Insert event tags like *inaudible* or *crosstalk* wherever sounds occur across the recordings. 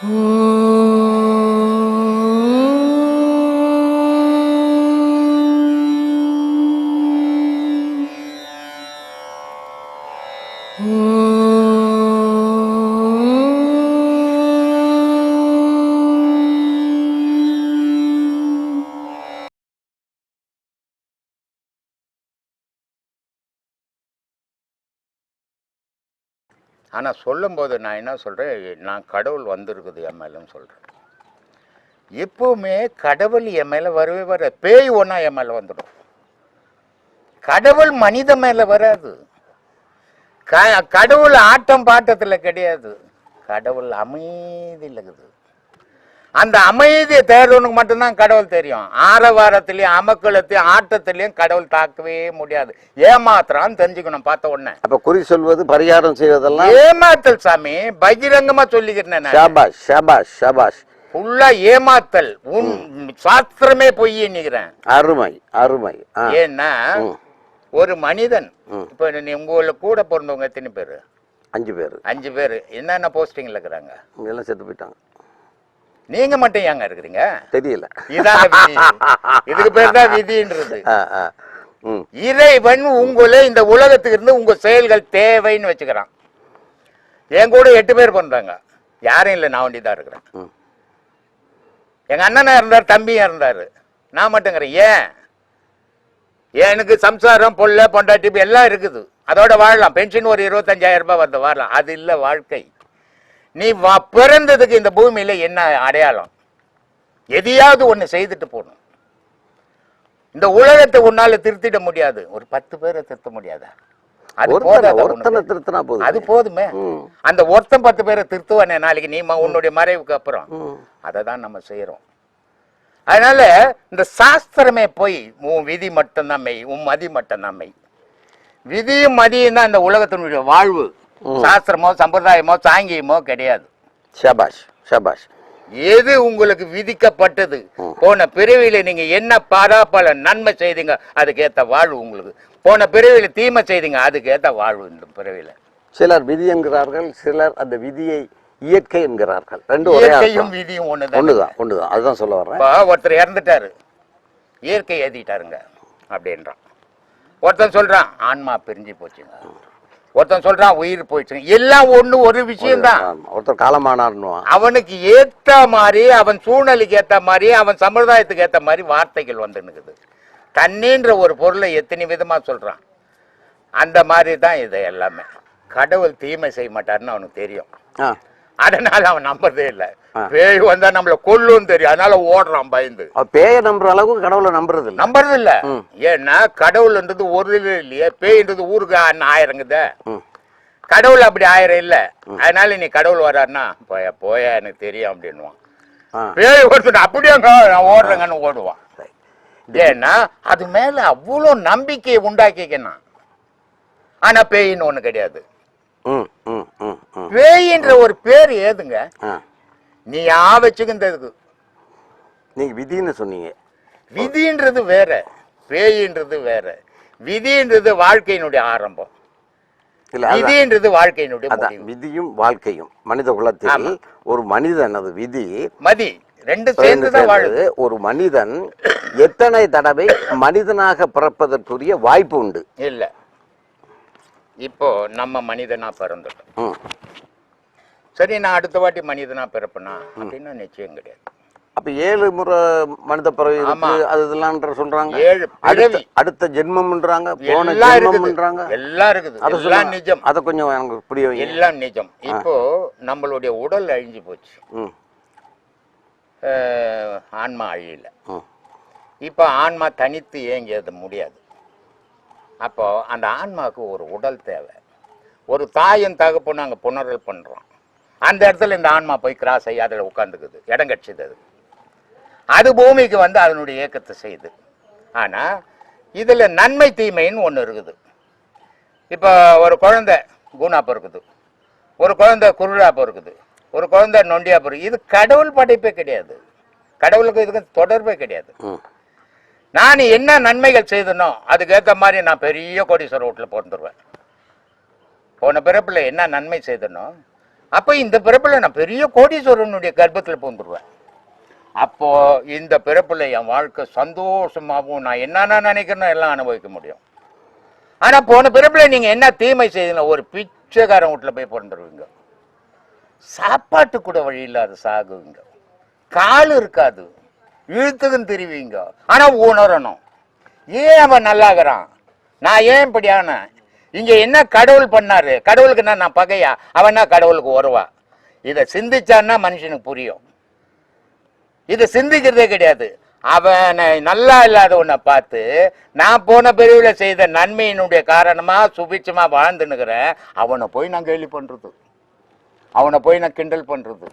*gasps* Oh. ஆனால் சொல்லும்போது நான் என்ன சொல்கிறேன் நான் கடவுள் வந்திருக்குது என் மேலேன்னு சொல்கிறேன் எப்போவுமே கடவுள் என் மேலே வரவே வர பேய் ஒன்றா என் மேலே வந்துடும். கடவுள் மனித மேலே வராது. க கடவுள் ஆட்டம் பாட்டத்தில் கிடையாது. கடவுள் அமைதியில் இருக்குது. அந்த அமைதியை தேடுறவனுக்கு மட்டும்தான் கடவுள் தெரியும். ஆரவாரத்திலையும் அமக்களத்தையும் ஆட்டத்திலையும் கடவுள் தாக்கவே முடியாது. ஏமாத்துறான்னு தெரிஞ்சுக்கணும் பார்த்த உடனே. அப்ப குறி சொல்வது பரிகாரம் செய்வதெல்லாம்? ஏமாத்தல் சாமி பகிரங்கமா சொல்லிக்கிறேன் ஷாபாஷ் ஷாபாஷ் ஷாபாஷ். ஃபுல்லா ஏமாத்தல். உன் சாஸ்திரமே பொய் எண்ணிக்கிறேன் அருமை அருமை. ஏன்னா. ஒரு மனிதன். இப்போ நீ உங்க ஊர்ல கூட பிறந்தவங்க எத்தனை பேர்? அஞ்சு பேர். அஞ்சு பேர். என்னென்ன போஸ்டிங்ல இருக்கிறாங்க? எல்லாம் செத்து போயிட்டாங்க. நீங்க மட்டும் ஏங்க இருக்கிறீங்க? தெரியல. இதாங்க விதி. இதுக்கு பேர் தான் விதின்றது. இறைவன் உங்களை இந்த உலகத்துக்கு இருந்து உங்க செயல்கள் தேவைன்னு வச்சுக்கிறான். என் கூட எட்டு பேர் பண்றாங்க யாரும் இல்லை நான் வண்டி தான் இருக்கிறேன். எங்க அண்ணனா இருந்தார் தம்பியா இருந்தாரு. நான் மட்டுங்கிறேன். ஏன்? எனக்கு சம்சாரம் பொல்ல பொண்டாட்டி எல்லாம் இருக்குது. அதோட வாழலாம். பென்ஷன் ஒரு இருபத்தஞ்சாயிரம் ரூபாய் வந்து வாழலாம். அது இல்லை வாழ்க்கை. நீ வா பிறந்ததுக்கு இந்த பூமியில என்ன அடையாளம்? எதையாவது ஒண்ணு செய்துட்டு போகணும். இந்த உலகத்தை உன்னால திருத்திட முடியாது. ஒரு பத்து பேரை திருத்த முடியாதா? அது ஒருத்தனை? திருத்தினா போதும். அது போதுமே. அந்த ஒருத்தன் பத்து பேரை திருத்துவானே நாளைக்கு. நீ உன்னுடைய மறைவுக்கு அப்புறம். அதை தான் நம்ம செய்யறோம் அதனால இந்த சாஸ்திரமே போய் உன் விதி மட்டும்தான் மெய் உன் மதி மட்டும்தான் மெய். விதியும் மதியும் தான் இந்த உலகத்தினுடைய வாழ்வு. சாஸ்திரமோ சம்பிரதாயமோ சாங்கியமோ கிடையாது. ஷாபாஷ் ஷாபாஷ். எது உங்களுக்கு விதிக்கப்பட்டது? போன பிறவியில நீங்க என்ன பாராப்பல நன்மை செய்தீங்க அதுக்கேத்த வாழ்வு உங்களுக்கு. போன பிறவியில தீமை செய்தீங்க அதுக்கேத்த வாழ்வு இந்த பிறவியில. சிலர் விதி என்கிறார்கள் சிலர் அந்த விதியை இயற்கை என்கிறார்கள். ரெண்டு இயற்கையும். விதியும் ஒண்ணுதான்? ஒண்ணுதான் ஒண்ணுதான். அதுதான் சொல்ல வர்றேன். ஒருத்தர் இறந்துட்டாரு. இயற்கை ஏத்திட்டாருங்க அப்படின்றான். ஒருத்தன் சொல்றான் ஆன்மா பிரிஞ்சு போச்சுங்க. ஒருத்தன் சொல்றான் உயிர் போயிடுச்சுங்க எல்லாம் ஒண்ணு ஒரு விஷயம்தான். ஆமா. ஒருத்தர் காலமானார்னுவான் அவனுக்கு ஏத்த மாதிரி அவன் சூழ்நிலைக்கு ஏத்த மாதிரி அவன் சம்பிரதாயத்துக்கு ஏத்த மாதிரி வார்த்தைகள் வந்து நிக்குது தண்ணின்ற ஒரு பொருளை எத்தனை விதமா சொல்றான்? அந்த மாதிரி தான் இது எல்லாமே. கடவுள் தீமை செய்ய மாட்டாருன்னு அவனுக்கு தெரியும். ஆ. அதனால அவன் நம்புறதே இல்லை. பேய் வந்தா நம்மள கொல்லும் தெரியும். அதனால ஓடுறான் பயந்து. பேய நம்புற அளவுக்கு கடவுளை நம்புறது இல்ல. நம்புறது இல்ல. ஏன்னா கடவுள்ன்றது ஒரு இல்லையே. பேய்ன்றது ஊருக்கு ஆயிரங்குதே. கடவுள் அப்படி ஆயிரம் இல்ல. அதனால நீ கடவுள் வர்றாருன்னா போய போய எனக்கு தெரியும் அப்படின்னுவான். ஆ. பேய் ஒருத்தன் அப்படியேங்க நான் ஓடுறேங்கன்னு ஓடுவான். ஏன்னா அது மேல அவ்வளோ நம்பிக்கையை உண்டாக்கிக்கணும். ஆனா பேயின்னு ஒண்ணு கிடையாது. பேயின்ற ஒரு பேர் ஏதுங்க? நீ யா வச்சுக்கின்றதுக்கு நீங்க விதின்னு சொன்னீங்க. விதின்றது வேற பேயின்றது வேற. விதின்றது வாழ்க்கையினுடைய ஆரம்பம். விதின்றது வாழ்க்கையினுடைய விதியும் வாழ்க்கையும். மனித குலத்தில். ஒரு மனிதன் அது விதி மதி ரெண்டு சேர்ந்து வாழுது. ஒரு மனிதன் எத்தனை தடவை மனிதனாக பிறப்பதற்குரிய வாய்ப்பு உண்டு? இல்ல. இப்போ நம்ம மனிதனா பிறந்துட்டோம். சரி நான் அடுத்த வாட்டி மனிதனா பிறப்பனா? அப்படின்னா நிச்சயம் கிடையாது. அப்ப ஏழு முறை மனித பிறவி அது இதெல்லாம் சொல்றாங்க. ஏழு அடுத்த அடுத்த ஜென்மம்ன்றாங்க போன ஜென்மம்ன்றாங்க. எல்லாம் இருக்குது. அதை சொல்லுங்க. நிஜம். அதை கொஞ்சம் எனக்கு புரிய எல்லாம் நிஜம். இப்போ நம்மளுடைய உடல் அழிஞ்சு போச்சு. ஆன்மா அழியல. இப்போ ஆன்மா தனித்து இயங்கியது முடியாது. அப்போ அந்த ஆன்மாவுக்கு ஒரு உடல் தேவை. ஒரு தாயும் தகப்பனும் அங்கே புணரல் பண்ணுறோம் அந்த இடத்துல இந்த ஆன்மா போய் கிராஸ் ஆகி அதில் உட்காந்துக்குது இடம் கட்சிது அது அது பூமிக்கு வந்து அதனுடைய இயக்கத்தை செய்யுது ஆனால் இதில் நன்மை தீமைன்னு ஒன்று இருக்குது. இப்போ ஒரு குழந்தை கூனா பிறக்குது ஒரு குழந்தை குருடா பிறக்குது ஒரு குழந்தை நொண்டியா பிறகு இது கடவுள் படைப்பே கிடையாது. கடவுளுக்கு இதுக்கு தொடர்பே கிடையாது. நான் என்ன நன்மைகள் செய்தனோ அதுக்கேற்ற மாதிரி நான் பெரிய கோடீஸ்வர வீட்டில் பிறந்துருவேன். போன பிறப்பில் என்ன நன்மை செய்தனோ அப்போ இந்த பிறப்பில் நான் பெரிய கோடீஸ்வரனுடைய கர்ப்பத்தில் பிறந்துருவேன். அப்போது இந்த பிறப்பில் என் வாழ்க்கை சந்தோஷமாகவும் நான் என்னென்ன நினைக்கிறேனோ எல்லாம் அனுபவிக்க முடியும். ஆனால் போன பிறப்பில் நீங்கள் என்ன தீமை செய்தீங்க ஒரு பிச்சைக்காரன் வீட்டில் போய் பிறந்துருவீங்க. சாப்பாட்டு கூட வழி இல்லாத சாகுவீங்க. கால் இருக்காது. இழுத்துக்கும் தெரிவிங்க. ஆனால் உணரணும். ஏன் அவன் நல்லாகிறான்? நான் ஏன் இப்படி ஆனேன்? இங்கே என்ன கடவுள் பண்ணாரு? கடவுளுக்கு என்ன நான் பகையா? அவன் என்ன கடவுளுக்கு உறவா இதை சிந்திச்சான்னா மனுஷனுக்கு புரியும். இதை சிந்திக்கிறதே கிடையாது. அவனை நல்லா இல்லாதவனை பார்த்து நான் போன பிரிவில் செய்த நன்மையினுடைய காரணமாக சுபிச்சமா வாழ்ந்துன்னுக்கிறேன் அவனை போய் நான் கேள்வி பண்ணுறது அவனை போய் நான் கிண்டல் பண்ணுறது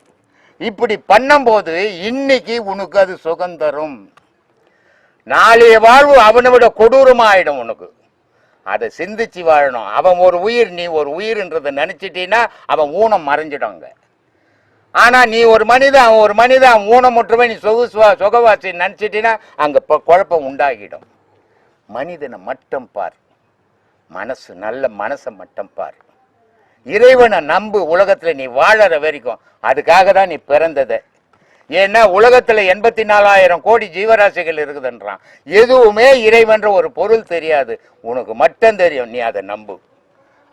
இப்படி பண்ணும்போது இன்னைக்கு உனக்கு அது சுகம் தரும். நாளைய வாழ்வு அவனை விட கொடூரமாயிடும் உனக்கு. அதை சிந்திச்சு வாழணும். அவன் ஒரு உயிர் நீ ஒரு உயிர்ன்றதை நினைச்சிட்டீன்னா அவன் ஊனம் மறைஞ்சிடுங்க ஆனா நீ ஒரு மனிதன் அவன் ஒரு மனிதன் அவன் ஊனமுற்றவே நீ சொகு சுகவாசி நினைச்சிட்டீன்னா அங்க இப்போ குழப்பம் உண்டாகிடும். மனிதனை மட்டும் பார். மனசு நல்ல மனசை மட்டும் பார். இறைவனை நம்பு உலகத்தில் நீ வாழற வரைக்கும் அதுக்காக தான் நீ பிறந்தது. ஏன்னா உலகத்துல எண்பத்தி நாலாயிரம் கோடி ஜீவராசிகள் இருக்குதுன்றான். எதுவுமே இறைவன்ற ஒரு பொருள் தெரியாது. உனக்கு மட்டும் தெரியும் நீ அதை நம்பு.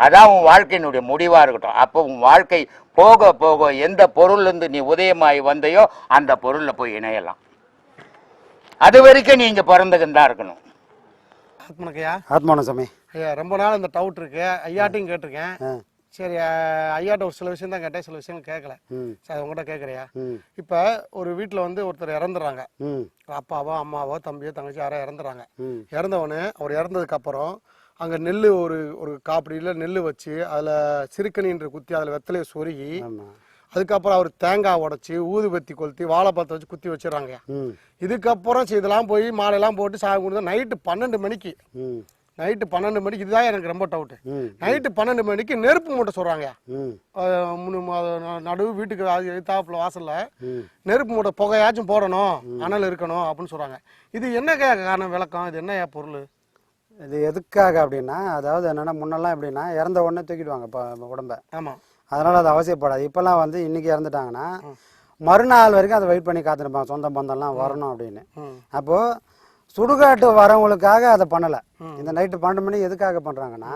அதான் உன் வாழ்க்கையினுடைய முடிவா இருக்கட்டும். அப்போ உன் வாழ்க்கை போக போக எந்த பொருள்ல இருந்து நீ உதயமாகி வந்தையோ அந்த பொருள்ல போய் இணையலாம். அது வரைக்கும் நீ இங்க பிறந்துக்கின்னு தான் இருக்கணும். ஆத்மனக்கையா? ஆத்மான சாமி. ஐயா ரொம்ப நாள் இந்த டவுட் இருக்கு. ஐயாட்டையும் கேட்டிருக்கேன். சரி ஐயாட்ட ஒரு சில விஷயம் தான் கேட்டேன். சில விஷயம் கேட்கல சரி உங்கள்கிட்ட கேட்குறியா இப்போ ஒரு வீட்டில் வந்து ஒருத்தர் இறந்துறாங்க. அப்பாவோ அம்மாவோ தம்பியோ தங்கச்சி யாரோ இறந்துறாங்க. இறந்தவொடனே அவர் இறந்ததுக்கு அப்புறம் அங்கே நெல் ஒரு ஒரு காப்படியில் நெல் வச்சு அதில் சிறுக்கணின்ற குத்தி அதில் வெத்தலையை சொருகி அதுக்கப்புறம் அவர் தேங்காய் உடைச்சி ஊதுபத்தி கொளுத்தி வாழைப்பழத்தை வச்சு குத்தி வச்சிடறாங்க இதுக்கப்புறம் இதெல்லாம் போய் மாலையெல்லாம் போட்டு சாமி கொடுத்தா நைட்டு பன்னெண்டு மணிக்கு. நைட்டு பன்னெண்டு மணிக்கு இதுதான் எனக்கு ரொம்ப டவுட்டு நைட்டு பன்னெண்டு மணிக்கு நெருப்பு மூட்டை சொல்கிறாங்க நடுவு வீட்டுக்கு எதிர்த்தாப்புல வாசல்ல ம். நெருப்பு மூட்டை புகையாச்சும் போடணும் அனல் இருக்கணும் அப்படின்னு சொல்றாங்க. இது என்ன காரணம் விளக்கம்? இது என்ன பொருள்? இது எதுக்காக அப்படின்னா அதாவது என்னன்னா முன்னெல்லாம் எப்படின்னா இறந்த உடனே தூக்கிடுவாங்க இப்போ உடம்ப. ஆமா. அதனால அது அவசியப்படாது. இப்போல்லாம் வந்து இன்னைக்கு இறந்துட்டாங்கன்னா மறுநாள் வரைக்கும் அதை வெயிட் பண்ணி காத்திருப்பாங்க. சொந்த பந்தம்லாம் வரணும் அப்படின்னு. ம். அப்போ சுடுகாட்டு வரவங்களுக்காக அதை பண்ணலை. இந்த நைட்டு பன்னெண்டு மணி எதுக்காக பண்ணுறாங்கன்னா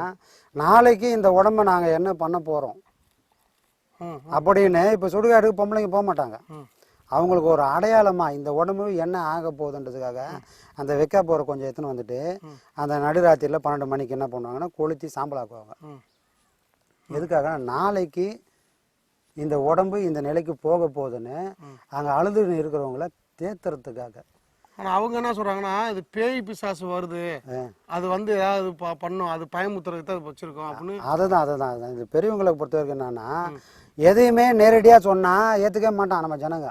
நாளைக்கு இந்த உடம்ப நாங்கள் என்ன பண்ண போகிறோம் அப்படின்னு இப்போ சுடுகாட்டுக்கு பொம்பளைங்க போக மாட்டாங்க. அவங்களுக்கு ஒரு அடையாளமா இந்த உடம்பு என்ன ஆக போகுதுன்றதுக்காக அந்த வெக்கா போகிற கொஞ்சம் எடுத்துன்னு வந்துட்டு அந்த நடுராத்திரியில் பன்னெண்டு மணிக்கு என்ன பண்ணுவாங்கன்னா கொளுத்தி சாம்பலாக்குவாங்க எதுக்காக நாளைக்கு இந்த உடம்பு இந்த நிலைக்கு போக போகுதுன்னு அங்கே அழுது இருக்கிறவங்கள தேத்துறதுக்காக. ஆனா அவங்க என்ன சொல்றாங்கன்னா இது பேய் பிசாசு வருது. அது வந்து ஏதாவது ப- பண்ணும். அது பயமுத்துறதுக்கு தான் அது வச்சிருக்கோம் அப்படின்னு. அதுதான் அதுதான் அதுதான். இது பெரியவங்களை பொறுத்த வரைக்கும் என்னன்னா எதையுமே நேரடியாக சொன்னால் ஏற்றுக்கவே மாட்டான் நம்ம ஜனங்க.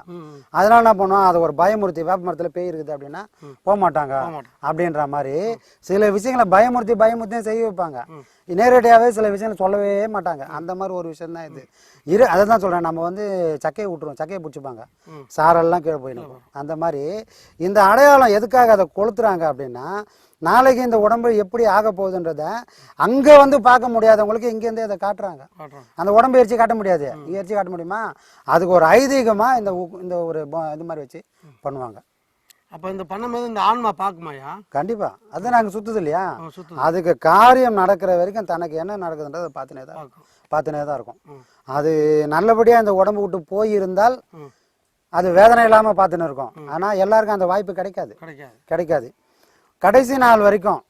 அதனால என்ன பண்ணுவோம்? அது ஒரு பயமுறுத்தி வேப்ப மரத்தில் பேய் இருக்குது அப்படின்னா போக மாட்டாங்க போக மாட்டாங்க. அப்படின்ற மாதிரி சில விஷயங்களை பயமுறுத்தி பயமுறுத்தியும் செய்ய வைப்பாங்க. நேரடியாகவே சில விஷயங்களை சொல்லவே மாட்டாங்க. அந்த மாதிரி ஒரு விஷயம் தான் இது இரு அதை தான் சொல்கிறேன் நம்ம வந்து சக்கையை விட்டுருவோம் சக்கையை பிடிச்சிப்பாங்க. சாரெல்லாம் கீழே போயிடும். அந்த மாதிரி இந்த அடையாளம் எதுக்காக அதை கொளுத்துறாங்க அப்படின்னா நாளைக்கு இந்த உடம்பு எப்படி ஆக போகுதுன்றத அங்கே வந்து பார்க்க முடியாதவங்களுக்கு இங்கேருந்தே அதை காட்டுறாங்க. அந்த உடம்பு எரிச்சு காட்ட முடியாது. எரிச்சு காட்ட முடியுமா? அதுக்கு ஒரு ஐதீகமாக இந்த இந்த ஒரு இது மாதிரி வச்சு பண்ணுவாங்க. அப்ப இந்த பண்ணும்போது இந்த ஆன்மா பாக்குமாயா கண்டிப்பா. அது நாங்கள் சுத்துது இல்லையா. அதுக்கு காரியம் நடக்கிற வரைக்கும் தனக்கு என்ன நடக்குதுன்றதை பார்த்துனே தான். பார்த்துனே தான் இருக்கும். அது நல்லபடியாக இந்த உடம்பு விட்டு போயிருந்தால். அது வேதனை இல்லாமல் பார்த்துன்னு இருக்கும். ஆனால் எல்லாருக்கும் அந்த வாய்ப்பு கிடைக்காது. கிடைக்காது. கிடைக்காது. கடைசி நாள் வரைக்கும்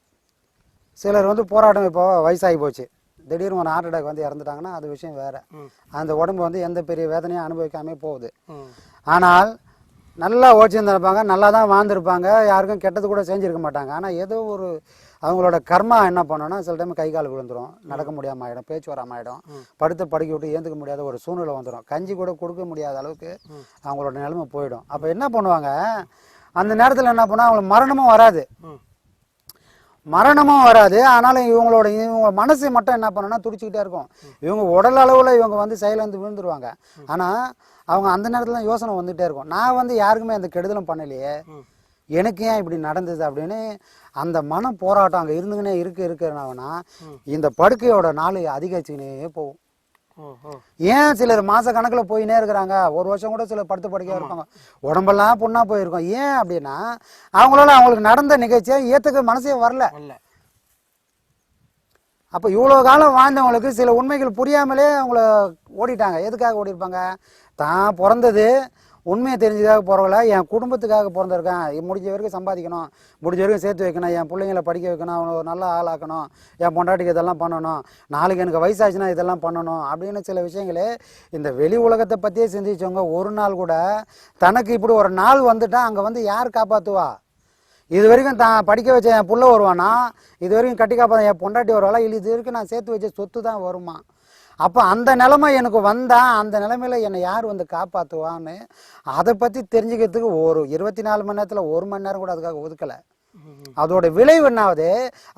சிலர் வந்து போராட்டம் இப்போ வயசாகி போச்சு. திடீர்னு ஒரு ஹார்ட் அட்டாக் வந்து இறந்துட்டாங்கன்னா அது விஷயம் வேற. அந்த உடம்பு வந்து எந்த பெரிய வேதனையும் அனுபவிக்காமே போகுது. ஆனால் நல்லா ஓச்சிருந்திருப்பாங்க நல்லா தான் வாழ்ந்திருப்பாங்க யாருக்கும் கெட்டது கூட செஞ்சிருக்க மாட்டாங்க. ஆனால் ஏதோ ஒரு அவங்களோட கர்மா என்ன பண்ணோன்னா சில டைம் கை கால் விழுந்துரும். நடக்க முடியாமல் ஆகிடும் பேச்சு வராமல் ஆகிடும் படுத்து படுக்க விட்டு ஏந்துக்க முடியாத ஒரு சூழ்நிலை வந்துடும் கஞ்சி கூட கொடுக்க முடியாத அளவுக்கு அவங்களோட நிலைமை போயிடும். அப்போ என்ன பண்ணுவாங்க? அந்த நேரத்தில் என்ன பண்ணால் அவங்களுக்கு மரணமும் வராது. மரணமும் வராது. ஆனாலும் இவங்களோட இவங்க மனசு மட்டும் என்ன பண்ணுன்னா துடிச்சுக்கிட்டே இருக்கும். இவங்க உடல் அளவில் இவங்க வந்து செயலேந்து விழுந்துருவாங்க. ஆனால் அவங்க அந்த நேரத்தில் யோசனை வந்துகிட்டே இருக்கும். நான் வந்து யாருக்குமே அந்த கெடுதலும் பண்ணலையே. எனக்கு ஏன் இப்படி நடந்தது அப்படின்னு அந்த மன போராட்டம் அங்கே இருந்துங்கன்னே இருக்க இருக்கிறனாவனா இந்த படுக்கையோட நாள் அதிகரிச்சுக்கினே போகும். ஏன் சிலர் மாச கணக்குல போயினே இருக்கிறாங்க? ஒரு வருஷம் கூட சிலர் படுத்து படுக்கையா இருப்பாங்க. உடம்பெல்லாம் புண்ணா போயிருக்கும். ஏன் அப்படின்னா அவங்களால அவங்களுக்கு நடந்த நிகழ்ச்சியை ஏத்துக்க மனசே வரல. அப்ப இவ்வளவு காலம் வாழ்ந்தவங்களுக்கு சில உண்மைகள் புரியாமலே அவங்கள ஓடிட்டாங்க. எதுக்காக ஓடி இருப்பாங்க தான் பிறந்தது உண்மையை தெரிஞ்சதாக பிறகுல என் குடும்பத்துக்காக பிறந்திருக்கேன். முடிஞ்ச வரைக்கும் சம்பாதிக்கணும். முடிஞ்ச வரைக்கும் சேர்த்து வைக்கணும். என் பிள்ளைங்களை படிக்க வைக்கணும். அவனை ஒரு நல்ல ஆளாக்கணும். என் பொண்டாட்டிக்கு இதெல்லாம் பண்ணணும். நாளைக்கு எனக்கு வயசாச்சுன்னா இதெல்லாம் பண்ணணும். அப்படின்னு சில விஷயங்களே இந்த வெளி உலகத்தை பற்றியே சிந்திச்சவங்க ஒரு நாள் கூட தனக்கு இப்படி ஒரு நாள் வந்துட்டால் அங்கே வந்து யார் காப்பாற்றுவா இது வரைக்கும் தான் படிக்க வச்ச என் புள்ள வருவானா இது வரைக்கும் கட்டி காப்பாற்ற என் பொண்டாட்டி வருவாளா இல்லை இது வரைக்கும் நான் சேர்த்து வச்ச சொத்து தான் வருமா? அப்போ அந்த நிலமை எனக்கு வந்தா அந்த நிலமையில் என்னை யார் வந்து காப்பாற்றுவான்னு அதை பற்றி தெரிஞ்சுக்கிறதுக்கு ஒரு இருபத்தி நாலு மணி நேரத்தில் ஒரு மணி நேரம் கூட அதுக்காக ஒதுக்கலை. அதோட விளைவு என்னாவது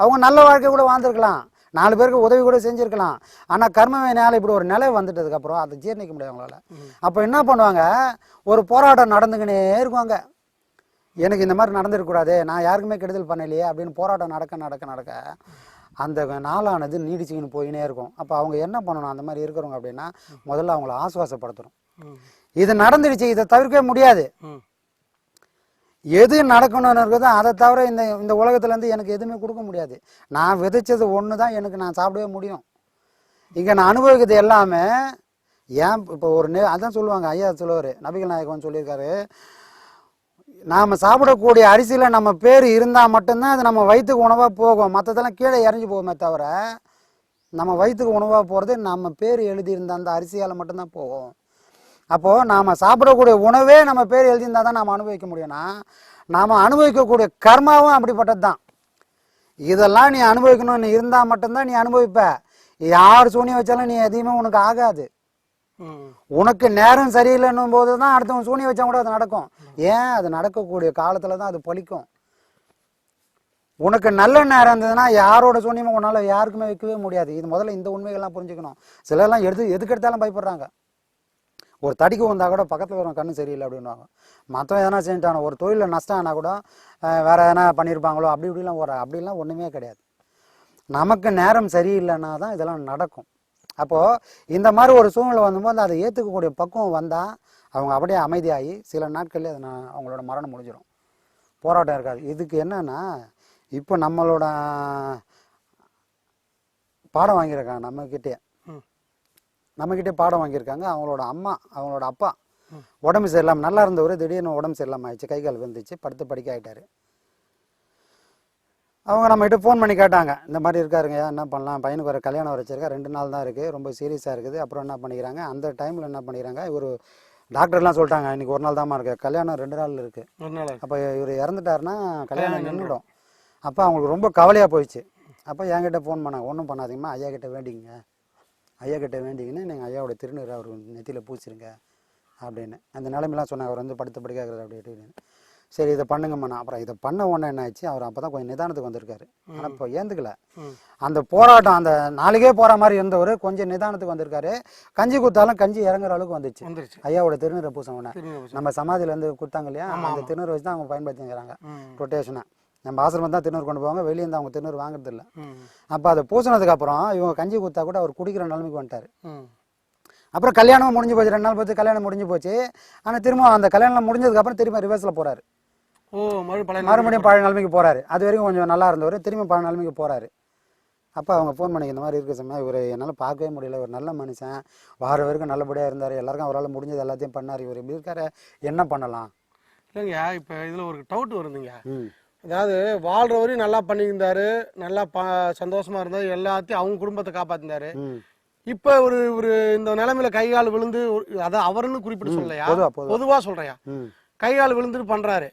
அவங்க நல்ல வாழ்க்கை கூட வாழ்ந்துருக்கலாம். நாலு பேருக்கு உதவி கூட செஞ்சுருக்கலாம். ஆனால் கர்மவினால் இப்படி ஒரு நிலை வந்துட்டதுக்கப்புறம் அதை ஜீர்ணிக்க முடியாது அவங்களால. அப்போ என்ன பண்ணுவாங்க? ஒரு போராட்டம் நடந்துக்கினே இருக்குவாங்க. எனக்கு இந்த மாதிரி நடந்துருக்கக்கூடாது நான் யாருக்குமே கெடுதல் பண்ணலையே அப்படின்னு போராட்டம் நடக்க நடக்க நடக்க அந்த நாளானது நீடிச்சுக்கின்னு போயினே இருக்கும். அப்போ அவங்க என்ன பண்ணணும்? அந்த மாதிரி இருக்கிறவங்க அப்படின்னா முதல்ல அவங்கள ஆசுவாசப்படுத்தணும். இது நடந்துடுச்சு இதை தவிர்க்கவே முடியாது. எது நடக்கணும்னு இருக்குதோ அதை தவிர இந்த இந்த உலகத்துலேருந்து எனக்கு எதுவுமே கொடுக்க முடியாது. நான் விதைச்சது ஒன்று தான் எனக்கு நான் சாப்பிடவே முடியும். இங்கே நான் அனுபவிக்கிறது எல்லாமே ஏன் இப்போ ஒரு நே அதான் சொல்லுவாங்க ஐயா சொல்லுவார் நபிகள் நாயகன் சொல்லியிருக்காரு. நாம் சாப்பிடக்கூடிய அரிசியில் நம்ம பேர் இருந்தால் மட்டும்தான் அது நம்ம வயிற்றுக்கு உணவாக போகும். மற்றதெல்லாம் கீழே இறங்கி போகுமே தவிர நம்ம வயிற்றுக்கு உணவாக போகிறது நம்ம பேர் எழுதியிருந்த அந்த அரிசியால் மட்டும்தான் போகும். அப்போது நாம் சாப்பிடக்கூடிய உணவே நம்ம பேர் எழுதியிருந்தால் தான் நாம் அனுபவிக்க முடியும்னா நாம் அனுபவிக்கக்கூடிய கர்மாவும் அப்படிப்பட்டது தான் இதெல்லாம் நீ அனுபவிக்கணும்னு இருந்தால் மட்டும்தான் நீ அனுபவிப்ப. யார் சூனியம் வச்சாலும் நீ எதையுமே உனக்கு ஆகாது. உனக்கு நேரம் சரியில்லைன்னும் போது தான் அடுத்தவங்க சூனியம் வச்சா கூட அது நடக்கும். ஏன்? அது நடக்கக்கூடிய காலத்தில் தான் அது பழிக்கும். உனக்கு நல்ல நேரம் இருந்ததுன்னா யாரோட சூனியமும் உன்னால் யாருக்குமே வைக்கவே முடியாது. இது முதல்ல இந்த உண்மைகள்லாம் புரிஞ்சுக்கணும். சிலர்லாம் எடுத்து எதுக்கு எடுத்தாலும் பயப்படுறாங்க. ஒரு தடிக்கு வந்தா கூட பக்கத்தில் வரும் கண்ணு சரியில்லை அப்படின்வாங்க மற்றவன் எதனா செஞ்சுட்டானோ ஒரு தொழிலில் நஷ்டம் ஆனால் கூட வேறு வேற எதனா பண்ணியிருப்பாங்களோ அப்படி இப்படிலாம் ஒரு அப்படிலாம் ஒன்றுமே கிடையாது. நமக்கு நேரம் சரியில்லைன்னா தான் இதெல்லாம் நடக்கும். அப்போது இந்த மாதிரி ஒரு சூழ்நிலை வந்தபோது அதை ஏற்றுக்கக்கூடிய பக்குவம் வந்தால் அவங்க அப்படியே அமைதியாகி சில நாட்கள்லேயே அது நான் அவங்களோட மரணம் முடிஞ்சிடும் போராட்டம் இருக்காது. இதுக்கு என்னன்னா இப்போ நம்மளோட பாடம் வாங்கியிருக்காங்க நம்மக்கிட்டே. நம்மக்கிட்டே பாடம் வாங்கியிருக்காங்க. அவங்களோட அம்மா அவங்களோட அப்பா உடம்பு சரியில்லாமல் நல்லா இருந்தவர் திடீர்னு உடம்பு சரியில்லாமல் ஆயிடுச்சு. கை கால் வந்துச்சு படுத்து படிக்க ஆயிட்டாரு. அவங்க நம்மகிட்ட ஃபோன் பண்ணி கேட்டாங்க. இந்த மாதிரி இருக்காருங்க என்ன பண்ணலாம்? பையனுக்கு ஒரு கல்யாணம் வச்சிருக்கா ரெண்டு நாள் தான் இருக்குது ரொம்ப சீரியஸாக இருக்குது. அப்புறம் என்ன பண்ணிக்கிறாங்க? அந்த டைமில் என்ன பண்ணிக்கிறாங்க? இவர் டாக்டர்லாம் சொல்லிட்டாங்க இன்னைக்கு ஒரு நாள் தாம்மா இருக்கு. கல்யாணம் ரெண்டு நாள் இருக்குது ஒரு நாள் அப்போ இவர் இறந்துட்டாருன்னா கல்யாணம் நின்றுடும். அப்போ அவங்களுக்கு ரொம்ப கவலையாக போயிடுச்சு. அப்போ என்கிட்ட ஃபோன் பண்ணாங்க. ஒன்றும் பண்ணாதீங்கம்மா ஐயா கிட்ட வேண்டிங்க ஐயா கிட்ட வேண்டிங்கன்னு நீங்கள் ஐயாவோட திருநீர் அவர் நெத்தியில் பூசிருங்க அப்படின்னு. அந்த நிலைமைலாம் சொன்னாங்க. அவர் வந்து படுத்து படுக்காரு அப்படி இப்படின்னு சரி இதை பண்ணுங்கம்மா. நான் அப்புறம் இதை பண்ண உடனே என்ன ஆச்சு அவர் அப்போ தான் கொஞ்சம் நிதானத்துக்கு வந்திருக்காரு. ஆனால் இப்போ ஏந்துக்கல. அந்த போராட்டம் அந்த நாளைக்கே போகிற மாதிரி இருந்தவர் கொஞ்சம் நிதானத்துக்கு வந்திருக்காரு. கஞ்சி குத்தாலும் கஞ்சி இறங்குற அளவுக்கு வந்துச்சு. வந்துருச்சு. ஐயாவோட திருநீரை பூசம் திருநீர். நம்ம சமாதியில இருந்து கொடுத்தாங்க இல்லையா? அந்த திருநூறு வச்சு தான் அவங்க பயன்படுத்திக்கிறாங்க. ரொட்டேஷனை நம்ம ஆசிரமம் தான் திருநூறு கொண்டு போவாங்க. வெளியே இருந்து அவங்க திருநூறு வாங்குறது இல்லை. அப்போ அதை பூசினதுக்கு அப்புறம் இவங்க கஞ்சி குத்தா கூட அவர் குடிக்கிற நிலைமைக்கு வந்துட்டார். அப்புறம் கல்யாணமும் முடிஞ்சு போச்சு. ரெண்டு நாள் பார்த்து கல்யாணம் முடிஞ்சு போச்சு. ஆனால் திரும்ப அந்த கல்யாணம் முடிஞ்சதுக்கு அப்புறம் திரும்ப ரிவர்ஸில் போறாரு. மறுபடியும் பழைய மறுபடியும் பழைய நிலைமைக்கு போறாரு. அது வரைக்கும் கொஞ்சம் நல்லா இருந்தவர். திரும்ப பழைய நிலைமைக்கு போறாரு. அப்போ அவங்க ஃபோன் பண்ணி இந்த மாதிரி இருக்க சமயம். இவர் என்னால் பார்க்கவே முடியல. ஒரு நல்ல மனுஷன். வார வரைக்கும் நல்லபடியாக இருந்தார். எல்லாருக்கும் அவரால் முடிஞ்சது எல்லாத்தையும் பண்ணார். இவர் இப்படி இருக்காரு. என்ன பண்ணலாம்? இல்லைங்க இப்போ இதில் ஒரு டவுட் வருதுங்க. அதாவது வாழ்ற வரையும் நல்லா பண்ணியிருந்தாரு நல்லா ப சந்தோஷமா இருந்தாரு. எல்லாத்தையும் அவங்க குடும்பத்தை காப்பாத்தினாரு இப்ப ஒரு ஒரு இந்த நிலைமையில கை கால் விழுந்து அதான் அவருன்னு குறிப்பிட்டு சொல்லலையா? பொதுவா, சொல்றையா கை கால் விழுந்துட்டு பண்றாரு.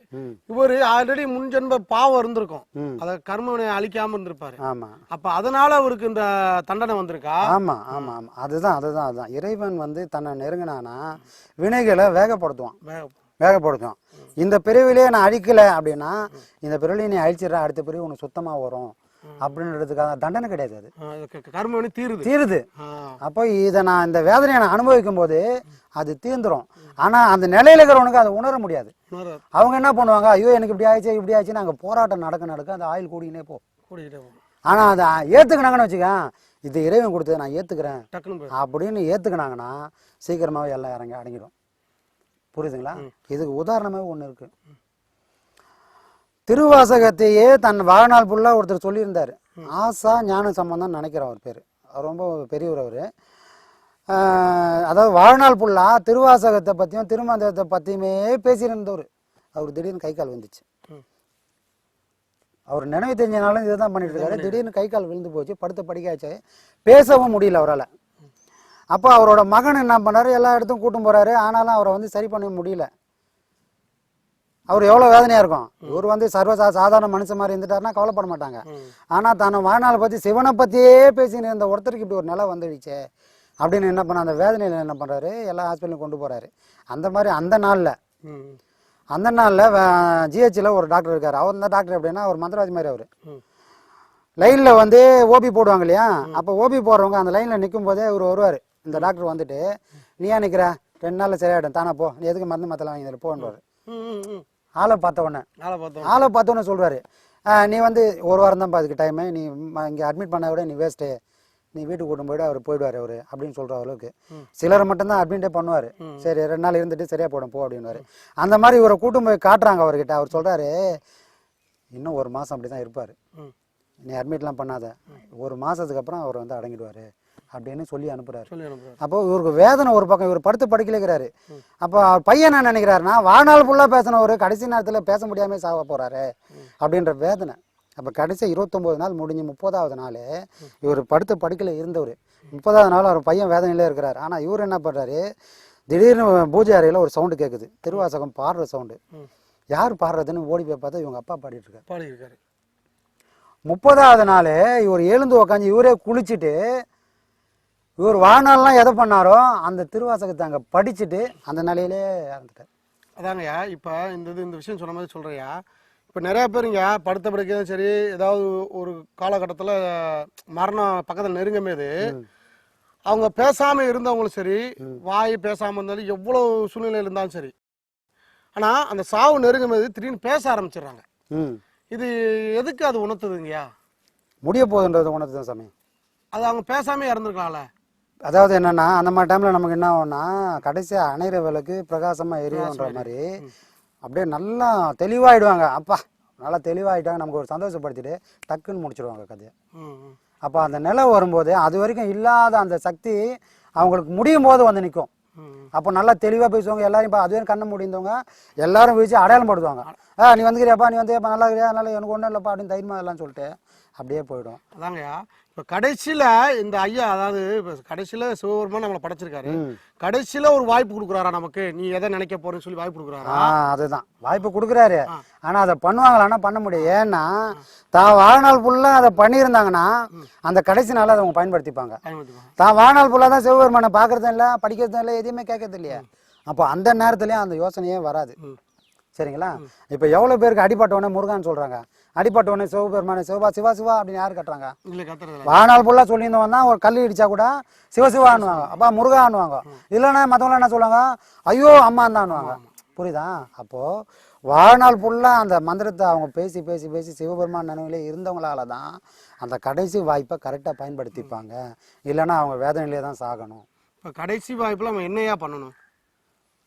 இவரு ஆல்ரெடி முன்ஜென்ம பாவம் இருந்திருக்கும். அத கர்மவினை அழிக்காம இருந்திருப்பாரு. ஆமாம் அப்ப அதனால அவருக்கு இந்த தண்டனை வந்திருக்கா? ஆமாம் ஆமாம் ஆமாம் அதுதான் அதுதான் அதுதான். இறைவன் வந்து தன்னை நெருங்கினானா வினைகளை வேகப்படுத்துவான். வே- வேகப்படுத்தும் இந்த பிரிவிலே நான் அழிக்கல அப்படின்னா இந்த பிரிவிலே நீ அழிச்சிடுற அடுத்த பிரிவு உனக்கு சுத்தமா வரும். அப்படின்றதுக்காக தண்டனை கிடையாது அது. ஆ, இது க- கர்மவினை தீருது. தீருது. அப்போ இதை நான் இந்த வேதனையை நான் அனுபவிக்கும் போது அது தீர்ந்துரும். ஆனா அந்த நிலையில இருக்கிறவனுக்கு அதை உணர முடியாது. அவங்க என்ன பண்ணுவாங்க? ஐயோ எனக்கு இப்படி ஆயிடுச்சு இப்படி ஆயிடுச்சு நாங்கள் போராட்டம் நடக்க நடக்க அந்த ஆயில் கூடினே போ. கூட்டிகிட்டே போகும். ஆனா அதை ஏத்துக்கினாங்கன்னு வச்சுக்க இது இறைவன் கொடுத்தது நான் ஏற்றுக்கிறேன். அப்படின்னு ஏற்றுக்கினாங்கன்னா சீக்கிரமாகவே எல்லாம் இறங்கி அடங்கிடும். புரியுதுங்களா? இதுக்கு உதாரணமே ஒன்று இருக்கு. திருவாசகத்தையே தன் வாழ்நாள் ஃபுல்லாக ஒருத்தர் சொல்லியிருந்தார். ஆசா ஞான சம்பந்தம் நினைக்கிறேன் அவர் பேர். அவர் ரொம்ப பெரியவர் அவர். அதாவது வாழ்நாள் ஃபுல்லாக திருவாசகத்தை பற்றியும் திருமந்திரத்தை பற்றியுமே பேசியிருந்தவர். அவர் திடீர்னு கை கால் வந்துச்சு. அவர் நினைவு தெரிஞ்சனாலும் இதை தான் பண்ணிட்டு இருக்காரு. திடீர்னு கை கால் விழுந்து போச்சு. படுத்த படிக்காச்சு பேசவும் முடியல அவரால். அப்போ அவரோட மகன் என்ன பண்ணாரு? எல்லா இடத்துக்கும் கூட்டும் போறாரு. ஆனாலும் அவரை வந்து சரி பண்ண முடியல. அவர் எவ்வளோ வேதனையாக இருக்கும். இவர் வந்து சர்வ சாதாரண மனுஷன் மாதிரி இருந்துட்டாருன்னா கவலைப்பட மாட்டாங்க. ஆனால் தன் வாழ்நாளை பற்றி சிவனை பற்றியே பேசின்னு இருந்த ஒருத்தருக்கு இப்படி ஒரு நிலை வந்துடுச்சே. அப்படின்னு என்ன பண்ண அந்த வேதனையில் என்ன பண்ணுறாரு எல்லா ஹாஸ்பிட்டலும் கொண்டு போகிறாரு அந்த மாதிரி அந்த நாளில் அந்த நாளில் ஜிஹெச்சில் ஒரு டாக்டர் இருக்கார். அவர் இந்த டாக்டர் எப்படின்னா ஒரு மந்திரவாதி மாதிரி அவர். லைனில் வந்து ஓபி போடுவாங்க இல்லையா? அப்போ ஓபி போடுறவங்க அந்த லைனில் நிற்கும் போதே இவர் வருவார். இந்த டாக்டர் வந்துட்டு நீ ஏன் நிற்கிற ரெண்டு நாளில் சரியாயிடும். தானே போ. நீ எதுக்கு மருந்து மாத்தலாம் வாங்கி போன்றாரு. ஆளை பார்த்த உடனே. ஆளை பார்த்தோம் ஆளை பார்த்தோன்னே சொல்கிறாரு நீ வந்து ஒரு வாரம் தான் அதுக்கு டைமு நீ இங்கே அட்மிட் பண்ண விட நீ வேஸ்ட்டு நீ வீட்டுக்கு கூட்டும் போயிட்டு அவர் போயிடுவார் அவர் அப்படின்னு சொல்கிற அளவுக்கு. சிலரை மட்டும்தான் அட்மிட்டே பண்ணுவார். சரி ரெண்டு நாள் இருந்துட்டு சரியாக போடும் போ அப்படின்னுவாரு. அந்த மாதிரி இவரை கூட்டும் போய் காட்டுறாங்க அவர்கிட்ட. அவர் சொல்கிறாரு இன்னும் ஒரு மாதம் அப்படி தான் இருப்பார். நீ அட்மிட்லாம் பண்ணாத. ஒரு மாதத்துக்கு அப்புறம் அவர் வந்து அடங்கிடுவார். அப்படின்னு சொல்லி அனுப்புறேன் அப்போ இவருக்கு வேதனை ஒரு பக்கம் இவர் படுத்து படுக்கலைங்கிறாரு. அப்போ அவர் பையன் என்ன நினைக்கிறாருன்னா வாழ்நாள் ஃபுல்லாக பேசினவர் கடைசி நேரத்தில் பேச முடியாமல் சாக போகிறாரு அப்படின்ற வேதனை. அப்போ கடைசி இருபத்தொம்போது நாள் முடிஞ்சு முப்பதாவது நாள் இவர் படுத்த படுக்கையில் இருந்தவர். முப்பதாவது நாள் அவர் பையன் வேதனையிலே இருக்கிறார். ஆனால் இவர் என்ன பண்ணுறாரு திடீர்னு பூஜை அறையில் ஒரு சவுண்டு கேட்குது திருவாசகம் பாடுற சவுண்டு. யார் பாடுறதுன்னு ஓடி போய் பார்த்தா இவங்க அப்பா பாடிட்டு இருக்காரு பாடி இருக்காரு முப்பதாவது நாள் இவர் எழுந்து உக்காந்து இவரே குளிச்சுட்டு இவர் வாழ்நாள்லாம் எதை பண்ணாரோ அந்த திருவாசகத்தை அங்கே படிச்சுட்டு அந்த நிலையிலே இறந்துட்டார். அதாங்கய்யா இப்போ இந்த இது இந்த விஷயம் சொன்ன மாதிரி சொல்கிறியா இப்போ நிறைய பேருங்க படுத்த படுக்கையும் சரி ஏதாவது ஒரு காலகட்டத்தில் மரணம் பக்கத்தில் நெருங்கும் போது அவங்க பேசாமல் இருந்தவங்களும் சரி வாய் பேசாமல் இருந்தாலும் எவ்வளோ சூழ்நிலையில் இருந்தாலும் சரி. ஆனால் அந்த சாவு நெருங்கும் போது திடீர்னு பேச ஆரம்பிச்சிடுறாங்க. இது எதுக்கு அது உணர்த்துதுங்கய்யா? முடிய போகுதுன்றது உணர்த்து தான் சாமி. அது அவங்க பேசாமே இறந்துருக்கலாம்ல. அதாவது என்னன்னா அந்த மாதிரி டைமில் நமக்கு என்ன ஆகும்னா கடைசியாக அணையிற விளக்கு பிரகாசமாக எரியுன்ற மாதிரி அப்படியே நல்லா தெளிவாயிடுவாங்க. அப்பா நல்லா தெளிவாயிட்டாங்க. நமக்கு ஒரு சந்தோஷப்படுத்திட்டு டக்குன்னு முடிச்சிடுவாங்க கதையை. அப்போ அந்த நிலை வரும்போது அது வரைக்கும் இல்லாத அந்த சக்தி அவங்களுக்கு முடியும் போது வந்து நிற்கும் அப்போ நல்லா தெளிவாக பேசுவாங்க. எல்லாரும் இப்போ அதுவே கண்ணை முடிந்தவங்க எல்லாரும் வீச்சு அடையாளம் படுத்துவாங்க ஆ நீ வந்துக்கிறியாப்பா நீ வந்து நல்லா இருக்கிறியா அதனால எனக்கு ஒன்றும் இல்லைப்பா அப்படின்னு தைரியமாக எல்லாம் சொல்லிட்டு அப்படியே போயிடும். அதாங்கய்யா. இப்போ கடைசியில் இந்த ஐயா அதாவது இப்போ கடைசியில் சிவபெருமான் நம்மளை படைச்சிருக்காரு. கடைசியில் ஒரு வாய்ப்பு கொடுக்குறாரா நமக்கு? நீ எதை நினைக்க போறேன்னு சொல்லி வாய்ப்பு கொடுக்குறாரா? ஆ அதுதான். வாய்ப்பு கொடுக்குறாரு. ஆனால் அதை பண்ணுவாங்களான்னா பண்ண முடியும் ஏன்னா தான் வாழ்நாள் ஃபுல்லாக அதை பண்ணியிருந்தாங்கன்னா அந்த கடைசி நாளில் அதை அவங்க பயன்படுத்திப்பாங்க. தான் வாழ்நாள் ஃபுல்லாக தான் சிவபெருமானை பார்க்கறதும் இல்லை படிக்கிறதும் இல்லை எதையுமே கேட்கறது இல்லையா. அப்போ அந்த நேரத்துலேயும் அந்த யோசனையே வராது. சரிங்களா? இப்போ எவ்வளோ பேருக்கு அடிபட்டவனே முருகான்னு சொல்கிறாங்க அடிபட்டவனே சிவபெருமானே சிவா சிவா சிவா அப்படின்னு யார் கட்டுறாங்க? வாழ்நாள் ஃபுல்லாக சொல்லியிருந்தவன் தான் ஒரு கல் இடிச்சா கூட சிவசிவான்னுவாங்க அப்பா முருகான்னுவாங்க இல்லைன்னா மற்றவங்க என்ன சொல்லுவாங்க? ஐயோ அம்மாந்தான்னுவாங்க புரியுதா? அப்போது வாழ்நாள் ஃபுல்லாக அந்த மந்திரத்தை அவங்க பேசி பேசி பேசி சிவபெருமான் நினைவிலே இருந்தவங்களால தான் அந்த கடைசி வாய்ப்பை கரெக்டாக பயன்படுத்திப்பாங்க. இல்லைன்னா அவங்க வேதனையிலே தான் சாகணும். இப்போ கடைசி வாய்ப்பில் நம்ம என்னையா பண்ணணும்?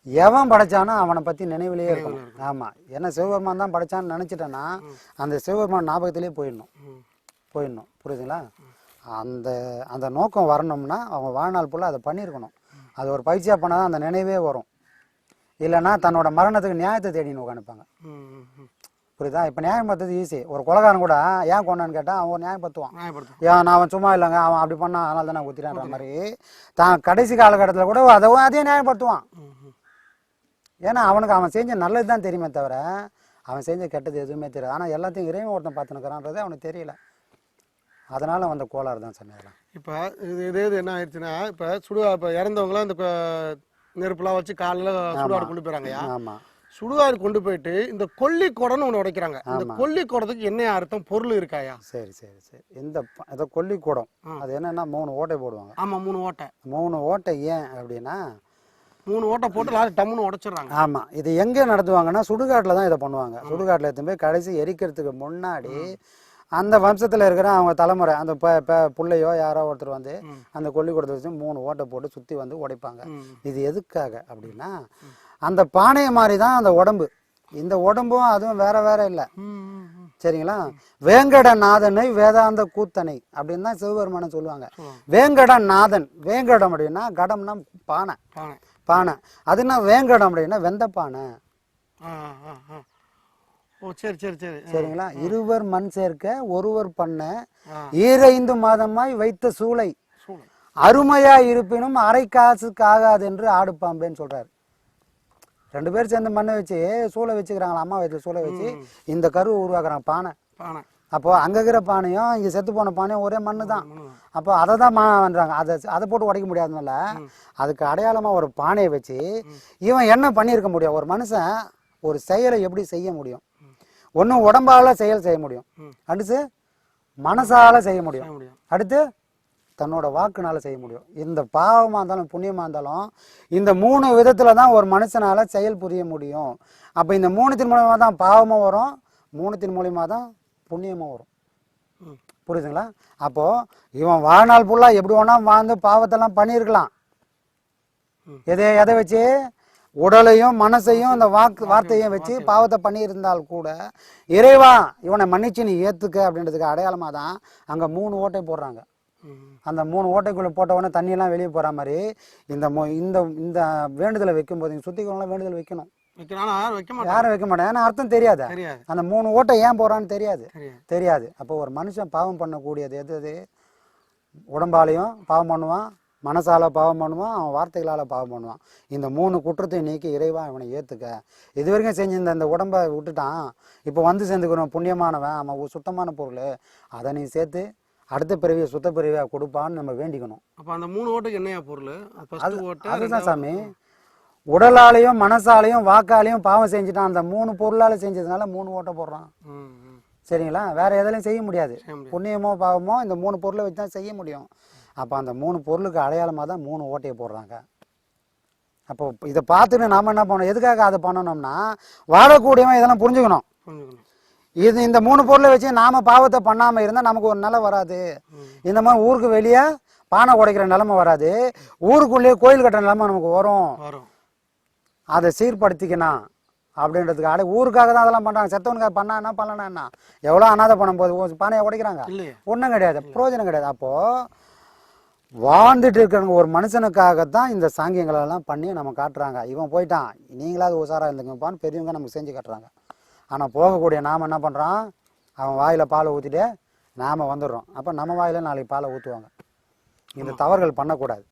எவன் படைச்சானோ அவனை பற்றி நினைவிலேயே இருக்கணும். ஆமாம் ஏன்னா சிவபெருமான் தான் படைச்சான்னு நினச்சிட்டேன்னா அந்த சிவபெருமான் ஞாபகத்திலே போயிடணும். போயிடணும். புரியுதுங்களா? அந்த அந்த நோக்கம் வரணும்னா அவங்க வாழ்நாள் ஃபுல்லாக அதை பண்ணியிருக்கணும். அது ஒரு பயிற்சியாக பண்ணால் தான் அந்த நினைவே வரும். இல்லைன்னா தன்னோட மரணத்துக்கு நியாயத்தை தேடின்னு உட்காந்துப்பாங்க. புரியுதா? இப்போ நியாயம் பார்த்தது ஈஸி ஒரு கொலகாரன் கூட ஏன் கொண்டான்னு கேட்டால் அவன் ஒரு நியாயம் பத்துவான் ஏன் நான் அவன் சும்மா இல்லைங்க அவன் அப்படி பண்ணான் அதனால தான் நான் குத்திட்டான்ற மாதிரி. தான் கடைசி காலகட்டத்தில் கூட அதை அதே நியாயப்படுத்துவான். ஏன்னா அவனுக்கு அவன் செஞ்ச நல்லது தான் தெரியுமே தவிர அவன் செஞ்ச கெட்டது எதுவுமே தெரியாது. ஆனால் எல்லாத்தையும் இறைவன் ஒருத்தன் பார்த்துனுக்கிறான்றது அவனுக்கு தெரியல. அதனால வந்த கோளாறு தான் சாமி அதெல்லாம். இப்போ இது இதே இது என்ன ஆயிடுச்சுன்னா இப்போ சுடுகா இப்போ இறந்தவங்களாம் இந்த க- நெருப்புலாம் வச்சு காலையில் சுடுகாடு கொண்டு போயிறாங்கய்யா. ஆமாம் சுடுகாடு கொண்டு போயிட்டு இந்த கொல்லி குடம்னு ஒன்று உடைக்கிறாங்க. இந்த கொல்லி குடத்துக்கு என்ன அர்த்தம்? பொருள் இருக்காயா? சரி சரி சரி. இந்த ப- இந்த கொல்லிக்கூடம் அது என்னன்னா மூணு ஓட்டை போடுவாங்க. ஆமாம் மூணு ஓட்டை. மூணு ஓட்டை ஏன் அப்படின்னா மூணு ஓட்டை போட்டு லாஸ்ட் டம்முன்னு உடைச்சிடுறாங்க. ஆமாம் இது எங்கே நடத்துவாங்கன்னா சுடுகாட்டில் தான் இதை பண்ணுவாங்க. சுடுகாட்டில் எடுத்துன்னு போய் கடைசி எரிக்கிறதுக்கு முன்னாடி அந்த வம்சத்தில் இருக்கிற அவங்க தலைமுறை அந்த புள்ளையோ யாரோ ஒருத்தர் வந்து அந்த கொல்லி கொடுத்து வச்சு மூணு ஓட்டை போட்டு சுற்றி வந்து உடைப்பாங்க. இது எதுக்காக அப்படின்னா அந்த பானையை மாதிரி தான் அந்த உடம்பு. இந்த உடம்பும் அதுவும் வேற வேற இல்லை. சரிங்களா? வேங்கடநாதனை வேதாந்த கூத்தனை அப்படின்னு தான் சிவபெருமானை சொல்லுவாங்க. வேங்கடநாதன். வேங்கடம் அப்படின்னா கடம்னா பானை. பானை. பானை அதுனா வேங்கடம் அப்படின்னா வெந்த பானை ஓ சரி சரி சரி. சரிங்களா? இருவர் மண் சேர்க்க ஒருவர் பண்ண. ஈரைந்து மாதமாய் வைத்த சூளை. அருமையா இருப்பினும் அரை காசுக்கு ஆகாது என்று ஆடுப்பாம்பேன்னு சொல்றாரு. ரெண்டு பேர் சேர்ந்து மண்ணை வச்சு சூளை வச்சுக்கிறாங்களா அம்மா வயிற்றுல சூளை வச்சு இந்த கருவை உருவாக்குறாங்க பானை. பானை. அப்போ அங்க இருக்கிற பானையும் இங்க செத்து போன பானையும் ஒரே மண்ணு தான். அப்போ அதை தான் மா பண்றாங்க. அதை அதை போட்டு உடைக்க முடியாதனால அதுக்கு அடையாளமா ஒரு பானையை வச்சு இவன் என்ன பண்ணியிருக்க முடியும்? ஒரு மனுஷன் ஒரு செயலை எப்படி செய்ய முடியும்? ஒண்ணு உடம்பால செயல் செய்ய முடியும். அடுத்து மனசால செய்ய முடியும். அடுத்து தன்னோட வாக்குனால செய்ய முடியும். இந்த பாவமா இருந்தாலும் புண்ணியமா இருந்தாலும் இந்த மூணு விதத்துல தான் ஒரு மனுஷனால செயல் புரிய முடியும். அப்ப இந்த மூணுத்தின் மூலியமா தான் பாவமும் வரும். மூணுத்தின் மூலியமா தான் புண்ணியமும் வரும். புரியுதுங்களா? அப்போ இவன் வாழ்நாள் ஃபுல்லா எப்படி வேணா வாழ்ந்து பாவத்தெல்லாம் பண்ணியிருக்கலாம். எதை எதை வச்சு? உடலையும் மனசையும் இந்த வாக்கு வார்த்தையும் வச்சு பாவத்தை பண்ணியிருந்தால் கூட இறைவா இவனை மன்னிச்சு நீ ஏத்துக்க அப்படின்றதுக்கு அடையாளமா தான் அங்க மூணு ஓட்டை போடுறாங்க. அந்த மூணு ஓட்டைக்குள்ள போட்ட உடனே தண்ணியெல்லாம் வெளியே போற மாதிரி இந்த மொ- இந்த இந்த வேண்டுதலை வைக்கும்போது நீங்க சுத்திக்கலாம் வேண்டுதல் வைக்கணும். யாரும் வைக்க மாட்டாங்க ஏன்னா அர்த்தம் தெரியாத? அந்த மூணு ஓட்டை ஏன் போறான்னு தெரியாது. தெரியாது. அப்போ ஒரு மனுஷன் பாவம் பண்ணக்கூடியது எது எது உடம்பாலையும் பாவம் பண்ணுவான் மனசால பாவம் பண்ணுவான் அவன் வார்த்தைகளால பாவம் பண்ணுவான். இந்த மூணு குற்றத்தை நீக்கி இறைவா இவனை ஏத்துக்க. இது வரைக்கும் செஞ்சிருந்த இந்த உடம்பை விட்டுட்டான். இப்போ வந்து சேர்ந்துக்கிறவன் புண்ணியமானவன் அவன் சுத்தமான பொருள். அதை நீ சேர்த்து அடுத்த பிறவியை சுத்த பிறவியா கொடுப்பான்னு நம்ம வேண்டிக்கணும். அப்ப அந்த மூணு ஓட்டுக்கு என்னையா பொருள்? அதுதான் சாமி. உடலாலையும் மனசாலையும் வாக்காலையும் பாவம் செஞ்சுட்டான். அந்த மூணு பொருளால செஞ்சதுனால மூணு ஓட்டை போடுறான். சரிங்களா? வேற எதுலையும் செய்ய முடியாது. புண்ணியமோ பாவமோ இந்த மூணு பொருளை வச்சு தான் செய்ய முடியும். அப்போ அந்த மூணு பொருளுக்கு அடையாளமாக தான் மூணு ஓட்டையை போடுறாங்க. அப்போ இதை பார்த்துட்டு நாம என்ன பண்ணணும்? எதுக்காக அதை பண்ணணும்னா வாழக்கூடியவன் இதெல்லாம் புரிஞ்சுக்கணும். புரிஞ்சுக்கணும். இது இந்த மூணு பொருளை வச்சு நாம பாவத்தை பண்ணாம இருந்தா நமக்கு ஒரு நிலை வராது. இந்த மாதிரி ஊருக்கு வெளியே பானை உடைக்கிற நிலைமை வராது. ஊருக்குள்ளேயே கோயில் கட்டுற நிலைமை நமக்கு வரும். வரும். அதை சீர்படுத்திக்கணும் அப்படின்றதுக்கு அடை ஊருக்காக தான் அதெல்லாம் பண்றாங்க. செத்தவனுக்காக பண்ணா என்ன பண்ணலன்னா என்ன? எவ்வளோ அனாதை பணம் போது பானையை உடைக்கிறாங்க. ஒன்றும் கிடையாது. பிரயோஜனம் கிடையாது. அப்போ வாழ்ந்துட்டு இருக்கிறவங்க ஒரு மனுஷனுக்காக தான் இந்த சாங்கியங்களை எல்லாம் பண்ணி நம்ம காட்டுறாங்க. இவன் போயிட்டான். நீங்களாவது உஷாரா இருந்துங்கப்பான்னு பெரியவங்க நமக்கு செஞ்சு காட்டுறாங்க. ஆனா போகக்கூடிய நாம என்ன பண்றோம்? அவன் வாயில பாலை ஊத்திட்டு நாம வந்துடுறோம். அப்ப நம்ம வாயில நாளைக்கு பாலை ஊத்துவாங்க. இந்த தவறுகள் பண்ணக்கூடாது.